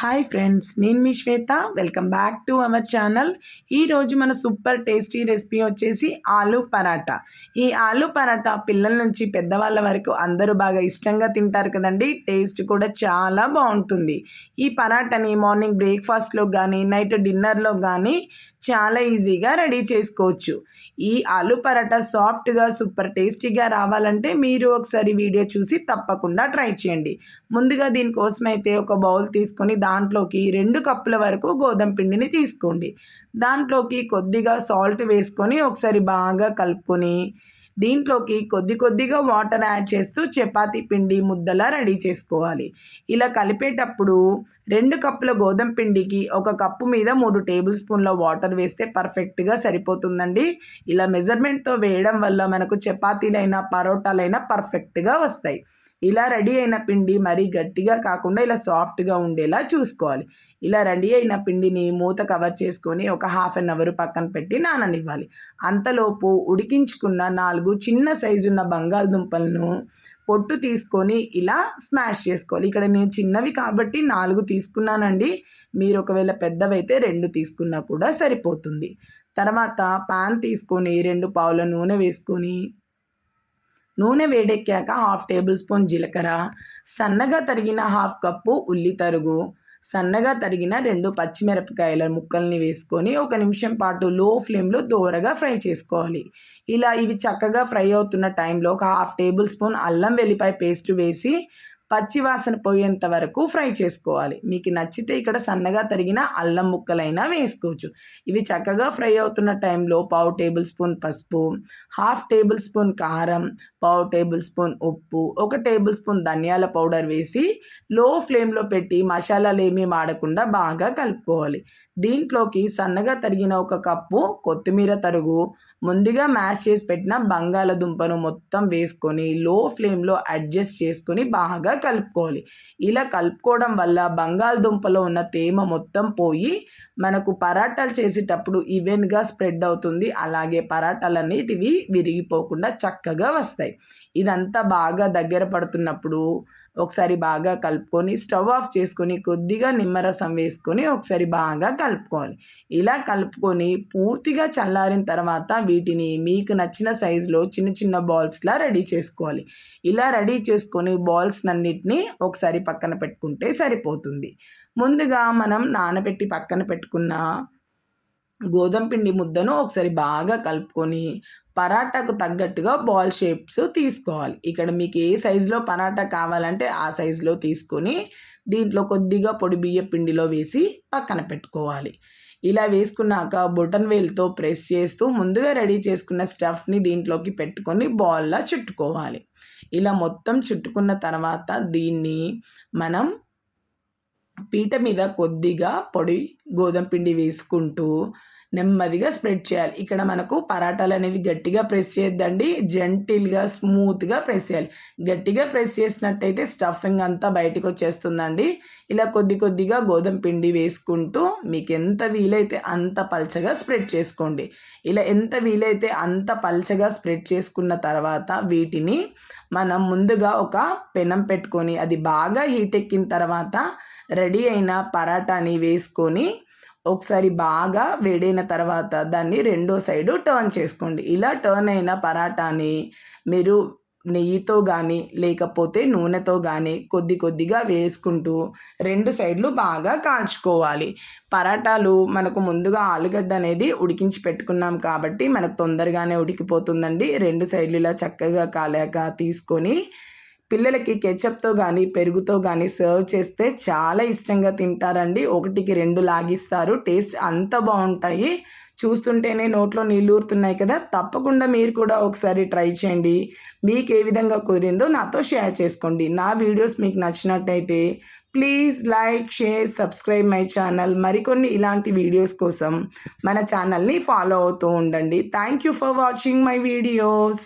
Hi friends నేను మీ Swetha. Welcome back to our channel ఈరోజు మన సూపర్ టేస్టీ రెసిపీ వచ్చేసి ఆలూ పరాటా. ఈ ఆలూ పరాటా పిల్లల నుంచి పెద్దవాళ్ళ వరకు అందరూ బాగా ఇష్టంగా తింటారు కదండి. టేస్ట్ కూడా చాలా బాగుంటుంది. ఈ పరాటాని మార్నింగ్ బ్రేక్ఫాస్ట్లో కానీ నైట్ డిన్నర్లో కానీ చాలా ఈజీగా రెడీ చేసుకోవచ్చు. ఈ ఆలూ పరాటా సాఫ్ట్గా సూపర్ టేస్టీగా రావాలంటే మీరు ఒకసారి వీడియో చూసి తప్పకుండా ట్రై చేయండి. ముందుగా దీనికోసం అయితే ఒక బౌల్ తీసుకొని దాంట్లోకి రెండు కప్పుల వరకు గోధుమ పిండిని తీసుకోండి. దాంట్లోకి కొద్దిగా సాల్ట్ వేసుకొని ఒకసారి బాగా కలుపుకొని దీంట్లోకి కొద్ది కొద్దిగా వాటర్ యాడ్ చేస్తూ చపాతీ పిండి ముద్దలా రెడీ చేసుకోవాలి. ఇలా కలిపేటప్పుడు రెండు కప్పుల గోధుమ పిండికి ఒక కప్పు మీద మూడు టేబుల్ స్పూన్ల వాటర్ వేస్తే పర్ఫెక్ట్గా సరిపోతుందండి. ఇలా మెజర్మెంట్తో వేయడం వల్ల మనకు చపాతీలైనా పరోటాలైనా పర్ఫెక్ట్గా వస్తాయి. ఇలా రెడీ అయిన పిండి మరీ గట్టిగా కాకుండా ఇలా సాఫ్ట్గా ఉండేలా చూసుకోవాలి. ఇలా రెడీ అయిన పిండిని మూత కవర్ చేసుకొని ఒక హాఫ్ అన్ అవర్ పక్కన పెట్టి నాననివ్వాలి. అంతలోపు ఉడికించుకున్న నాలుగు చిన్న సైజున్న బంగాళదుంపలను పొట్టు తీసుకొని ఇలా స్మాష్ చేసుకోవాలి. ఇక్కడ నేను చిన్నవి కాబట్టి నాలుగు తీసుకున్నానండి. మీరు ఒకవేళ పెద్దవైతే రెండు తీసుకున్నా కూడా సరిపోతుంది. తర్వాత పాన్ తీసుకొని రెండు పావుల నూనె వేసుకొని నూనె వేడెక్కాక హాఫ్ టేబుల్ స్పూన్ జీలకర్ర సన్నగా తరిగిన హాఫ్ కప్పు ఉల్లి తరుగు సన్నగా తరిగిన రెండు పచ్చిమిరపకాయల ముక్కల్ని వేసుకొని ఒక నిమిషం పాటు లో ఫ్లేమ్లో దోరగా ఫ్రై చేసుకోవాలి. ఇలా ఇవి చక్కగా ఫ్రై అవుతున్న టైంలో ఒక హాఫ్ టేబుల్ స్పూన్ అల్లం వెల్లిపాయ పేస్ట్ వేసి పచ్చివాసన పోయేంత వరకు ఫ్రై చేసుకోవాలి. మీకు నచ్చితే ఇక్కడ సన్నగా తరిగిన అల్లం ముక్కలైనా వేసుకోవచ్చు. ఇవి చక్కగా ఫ్రై అవుతున్న టైంలో పావు టేబుల్ స్పూన్ పసుపు హాఫ్ టేబుల్ స్పూన్ కారం పావు టేబుల్ స్పూన్ ఉప్పు ఒక టేబుల్ స్పూన్ ధనియాల పౌడర్ వేసి లో ఫ్లేమ్లో పెట్టి మసాలాలు ఏమీ మాడకుండా బాగా కలుపుకోవాలి. దీంట్లోకి సన్నగా తరిగిన ఒక కప్పు కొత్తిమీర తరుగు ముందుగా మ్యాష్ చేసి పెట్టిన బంగాళదుంపను మొత్తం వేసుకొని లో ఫ్లేమ్లో అడ్జస్ట్ చేసుకొని బాగా కలుపుకోవాలి. ఇలా కలుపుకోవడం వల్ల బంగాళదుంపలో ఉన్న తేమ మొత్తం పోయి మనకు పరాటాలు చేసేటప్పుడు ఈవెన్గా స్ప్రెడ్ అవుతుంది. అలాగే పరాటాలన్నిటివి విరిగిపోకుండా చక్కగా వస్తాయి. ఇదంతా బాగా దగ్గర పడుతున్నప్పుడు ఒకసారి బాగా కలుపుకొని స్టవ్ ఆఫ్ చేసుకొని కొద్దిగా నిమ్మరసం వేసుకొని ఒకసారి బాగా కలుపుకోవాలి. ఇలా కలుపుకొని పూర్తిగా చల్లారిన తర్వాత వీటిని మీకు నచ్చిన సైజులో చిన్న చిన్న బాల్స్లా రెడీ చేసుకోవాలి. ఇలా రెడీ చేసుకొని బాల్స్ నన్ను అన్నిటినీ ఒకసారి పక్కన పెట్టుకుంటే సరిపోతుంది. ముందుగా మనం నానబెట్టి పక్కన పెట్టుకున్న గోధుమ పిండి ముద్దను ఒకసారి బాగా కలుపుకొని పరాటాకు తగ్గట్టుగా బాల్ షేప్స్ తీసుకోవాలి. ఇక్కడ మీకు ఏ సైజులో పరాటా కావాలంటే ఆ సైజులో తీసుకొని దీంట్లో కొద్దిగా పొడి బియ్య పిండిలో వేసి పక్కన పెట్టుకోవాలి. ఇలా వేసుకున్నాక బొటన్ వేల్తో ప్రెస్ చేస్తూ ముందుగా రెడీ చేసుకున్న స్టఫ్ని దీంట్లోకి పెట్టుకొని బాల్లా చుట్టుకోవాలి. ఇలా మొత్తం చుట్టుకున్న తర్వాత దీన్ని మనం పీట మీద కొద్దిగా పొడి గోధుమ పిండి వేసుకుంటూ నెమ్మదిగా స్ప్రెడ్ చేయాలి. ఇక్కడ మనకు పరాటాలు అనేవి గట్టిగా ప్రెస్ చేయొద్దండి. జెంటిల్గా స్మూత్గా ప్రెస్ చేయాలి. గట్టిగా ప్రెస్ చేసినట్టయితే స్టఫింగ్ అంతా బయటకు వచ్చేస్తుందండి. ఇలా కొద్ది కొద్దిగా గోధుమ పిండి వేసుకుంటూ మీకు ఎంత వీలైతే అంత పల్చగా స్ప్రెడ్ చేసుకోండి. ఇలా ఎంత వీలైతే అంత పల్చగా స్ప్రెడ్ చేసుకున్న తర్వాత వీటిని మనం ముందుగా ఒక పెనం పెట్టుకొని అది బాగా హీట్ ఎక్కిన తర్వాత రెడీ అయిన పరాటాని వేసుకొని ఒకసారి బాగా వేడైన తర్వాత దాన్ని రెండో సైడు టర్న్ చేసుకోండి. ఇలా టర్న్ అయిన పరాటాని మీరు నెయ్యితో కానీ లేకపోతే నూనెతో కానీ కొద్ది కొద్దిగా వేసుకుంటూ రెండు సైడ్లు బాగా కాల్చుకోవాలి. పరాటాలు మనకు ముందుగా ఆలుగడ్డ అనేది ఉడికించి పెట్టుకున్నాం కాబట్టి మనకు తొందరగానే ఉడికిపోతుందండి. రెండు సైడ్లు ఇలా చక్కగా కాలాక తీసుకొని పిల్లలకి కెచప్తో కానీ పెరుగుతో కానీ సర్వ్ చేస్తే చాలా ఇష్టంగా తింటారండి. ఒకటికి రెండు లాగిస్తారు. టేస్ట్ అంత బాగుంటాయి. చూస్తుంటేనే నోట్లో నీళ్ళూరుతున్నాయి కదా! తప్పకుండా మీరు కూడా ఒకసారి ట్రై చేయండి. మీకు ఏ విధంగా కుదిరిందో నాతో షేర్ చేసుకోండి. నా వీడియోస్ మీకు నచ్చినట్టయితే please like share subscribe my channel. మరికొన్ని ఇలాంటి వీడియోస్ కోసం మన ఛానల్ని ఫాలో అవుతూ ఉండండి. Thank you for watching my videos.